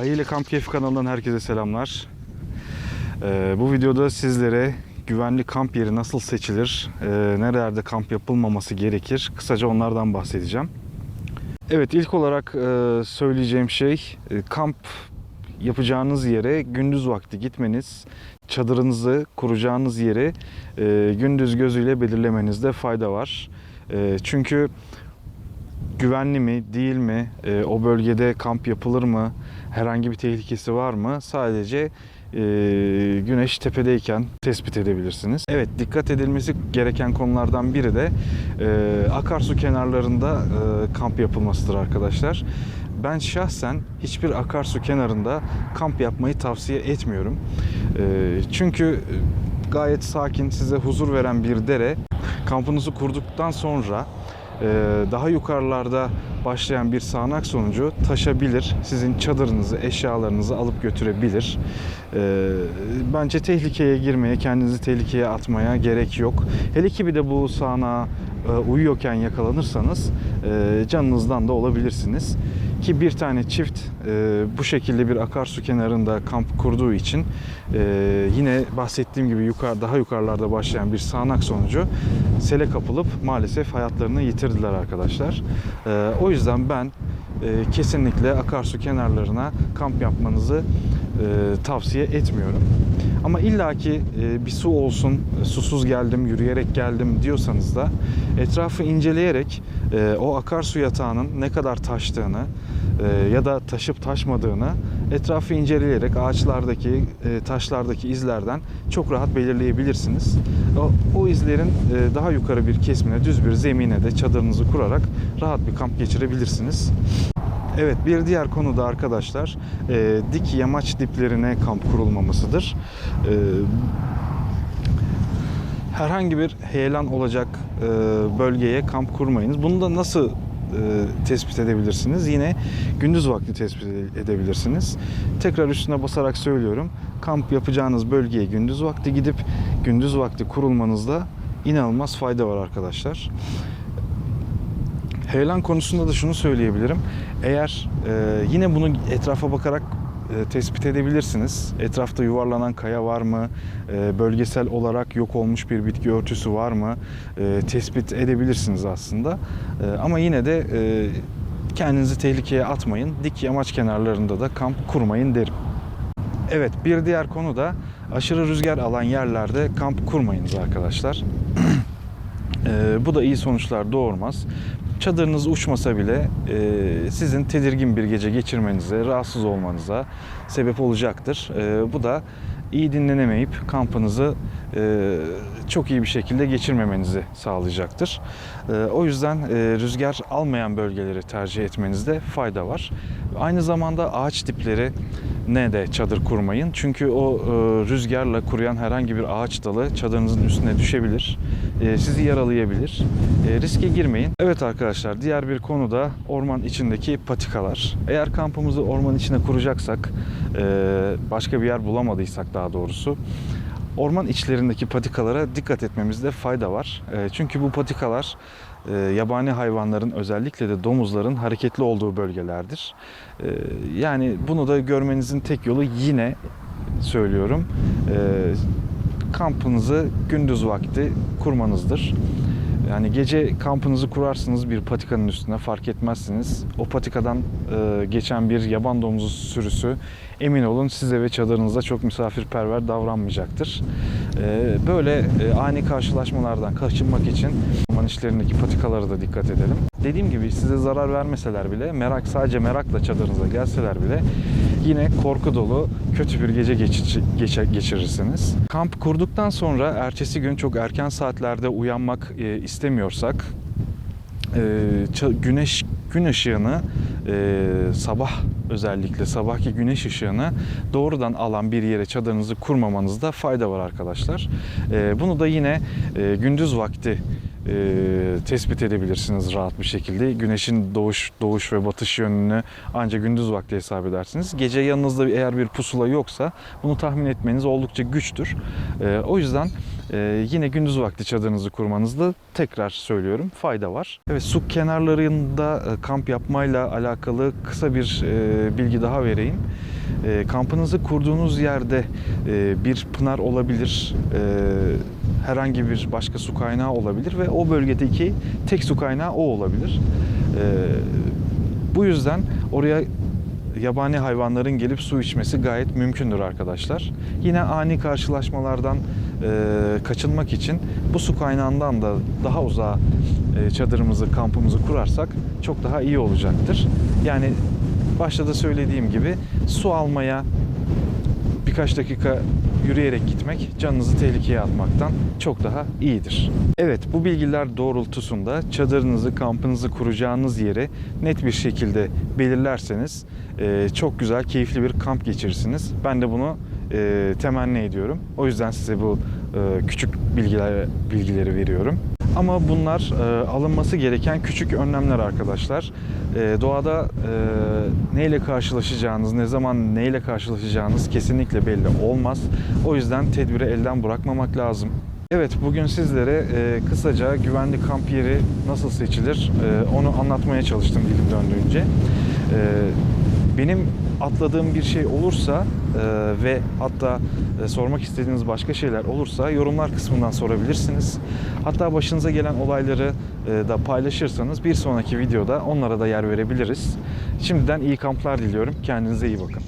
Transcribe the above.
Ayı Kamp Keyfi kanalından herkese selamlar. Ee, bu videoda sizlere güvenli kamp yeri nasıl seçilir, e, nerelerde kamp yapılmaması gerekir, kısaca onlardan bahsedeceğim. Evet ilk olarak e, söyleyeceğim şey e, kamp yapacağınız yere gündüz vakti gitmeniz, çadırınızı kuracağınız yeri e, gündüz gözüyle belirlemenizde fayda var. E, çünkü güvenli mi, değil mi, e, o bölgede kamp yapılır mı, herhangi bir tehlikesi var mı sadece e, güneş tepedeyken tespit edebilirsiniz. Evet dikkat edilmesi gereken konulardan biri de e, akarsu kenarlarında e, kamp yapılmasıdır arkadaşlar. Ben şahsen hiçbir akarsu kenarında kamp yapmayı tavsiye etmiyorum. E, çünkü gayet sakin, size huzur veren bir dere. Kampınızı kurduktan sonra daha yukarılarda başlayan bir sağanak sonucu taşabilir. Sizin çadırınızı, eşyalarınızı alıp götürebilir. E, Bence tehlikeye girmeye, kendinizi tehlikeye atmaya gerek yok. Hele ki bir de bu sağanağa e, uyuyorken yakalanırsanız e, canınızdan da olabilirsiniz. Ki bir tane çift e, bu şekilde bir akarsu kenarında kamp kurduğu için e, yine bahsettiğim gibi yukarı daha yukarılarda başlayan bir sağanak sonucu sele kapılıp maalesef hayatlarını yitirdiler arkadaşlar. E, o yüzden ben e, kesinlikle akarsu kenarlarına kamp yapmanızı tavsiye etmiyorum. Ama illaki e, bir su olsun, e, susuz geldim, yürüyerek geldim diyorsanız da etrafı inceleyerek e, o akarsu yatağının ne kadar taştığını e, ya da taşıp taşmadığını etrafı inceleyerek ağaçlardaki, e, taşlardaki izlerden çok rahat belirleyebilirsiniz. O, izlerin e, daha yukarı bir kesimine, düz bir zemine de çadırınızı kurarak rahat bir kamp geçirebilirsiniz. Evet bir diğer konu da arkadaşlar e, dik yamaç diplerine kamp kurulmamasıdır. E, herhangi bir heyelan olacak e, bölgeye kamp kurmayınız. Bunu da nasıl e, tespit edebilirsiniz? Yine gündüz vakti tespit edebilirsiniz. Tekrar üstüne basarak söylüyorum. Kamp yapacağınız bölgeye gündüz vakti gidip gündüz vakti kurulmanızda inanılmaz fayda var arkadaşlar. Heyelan konusunda da şunu söyleyebilirim. Eğer e, yine bunu etrafa bakarak e, tespit edebilirsiniz. Etrafta yuvarlanan kaya var mı? E, bölgesel olarak yok olmuş bir bitki örtüsü var mı? E, tespit edebilirsiniz aslında. E, ama yine de e, kendinizi tehlikeye atmayın. Dik yamaç kenarlarında da kamp kurmayın derim. Evet bir diğer konu da aşırı rüzgar alan yerlerde kamp kurmayınız arkadaşlar. E, bu da iyi sonuçlar doğurmaz. Çadırınız uçmasa bile e, sizin tedirgin bir gece geçirmenize, rahatsız olmanıza sebep olacaktır. E, bu da iyi dinlenemeyip kampınızı e, çok iyi bir şekilde geçirmemenizi sağlayacaktır. E, o yüzden e, rüzgar almayan bölgeleri tercih etmenizde fayda var. Aynı zamanda ağaç dipleri ne de çadır kurmayın. Çünkü o e, rüzgarla kuruyan herhangi bir ağaç dalı çadırınızın üstüne düşebilir. E, sizi yaralayabilir. E, riske girmeyin. Evet arkadaşlar diğer bir konu da orman içindeki patikalar. Eğer kampımızı orman içine kuracaksak, e, başka bir yer bulamadıysak daha doğrusu orman içlerindeki patikalara dikkat etmemizde fayda var. E, çünkü bu patikalar e, yabani hayvanların özellikle de domuzların hareketli olduğu bölgelerdir. E, yani bunu da görmenizin tek yolu yine söylüyorum. E, kampınızı gündüz vakti kurmanızdır. Yani gece kampınızı kurarsınız bir patikanın üstüne fark etmezsiniz. O patikadan e, geçen bir yaban domuzu sürüsü emin olun size ve çadırınıza çok misafirperver davranmayacaktır. E, böyle e, ani karşılaşmalardan kaçınmak için orman işlerindeki patikalara da dikkat edelim. Dediğim gibi size zarar vermeseler bile merak sadece merakla çadırınıza gelseler bile yine korku dolu kötü bir gece geçirirsiniz. Kamp kurduktan sonra ertesi gün çok erken saatlerde uyanmak e, istemiyorsak e, güneş gün ışığını e, sabah özellikle sabahki güneş ışığını doğrudan alan bir yere çadırınızı kurmamanızda fayda var arkadaşlar. Bunu da yine gündüz vakti e, tespit edebilirsiniz rahat bir şekilde. Güneşin doğuş doğuş ve batış yönünü ancak gündüz vakti hesap edersiniz. Gece yanınızda eğer bir pusula yoksa bunu tahmin etmeniz oldukça güçtür. E, o yüzden Ee, yine gündüz vakti çadırınızı kurmanızda tekrar söylüyorum fayda var. Evet su kenarlarında e, kamp yapmayla alakalı kısa bir e, bilgi daha vereyim. E, kampınızı kurduğunuz yerde e, bir pınar olabilir, e, herhangi bir başka su kaynağı olabilir ve o bölgedeki tek su kaynağı o olabilir. E, bu yüzden oraya yabani hayvanların gelip su içmesi gayet mümkündür arkadaşlar. Yine ani karşılaşmalardan e, kaçınmak için bu su kaynağından da daha uzağa e, çadırımızı, kampımızı kurarsak çok daha iyi olacaktır. Yani başta da söylediğim gibi su almaya birkaç dakika yürüyerek gitmek canınızı tehlikeye atmaktan çok daha iyidir. Evet bu bilgiler doğrultusunda çadırınızı, kampınızı kuracağınız yeri net bir şekilde belirlerseniz e, çok güzel, keyifli bir kamp geçirirsiniz. Ben de bunu e, temenni ediyorum. O yüzden size bu e, küçük bilgiler bilgileri veriyorum. Ama bunlar e, alınması gereken küçük önlemler arkadaşlar. E, doğada e, neyle karşılaşacağınız, ne zaman neyle karşılaşacağınız kesinlikle belli olmaz. O yüzden tedbiri elden bırakmamak lazım. Evet, bugün sizlere e, kısaca güvenli kamp yeri nasıl seçilir e, onu anlatmaya çalıştım dilim döndüğünce. E, benim atladığım bir şey olursa e, ve hatta e, sormak istediğiniz başka şeyler olursa yorumlar kısmından sorabilirsiniz. Hatta başınıza gelen olayları e, da paylaşırsanız bir sonraki videoda onlara da yer verebiliriz. Şimdiden iyi kamplar diliyorum. Kendinize iyi bakın.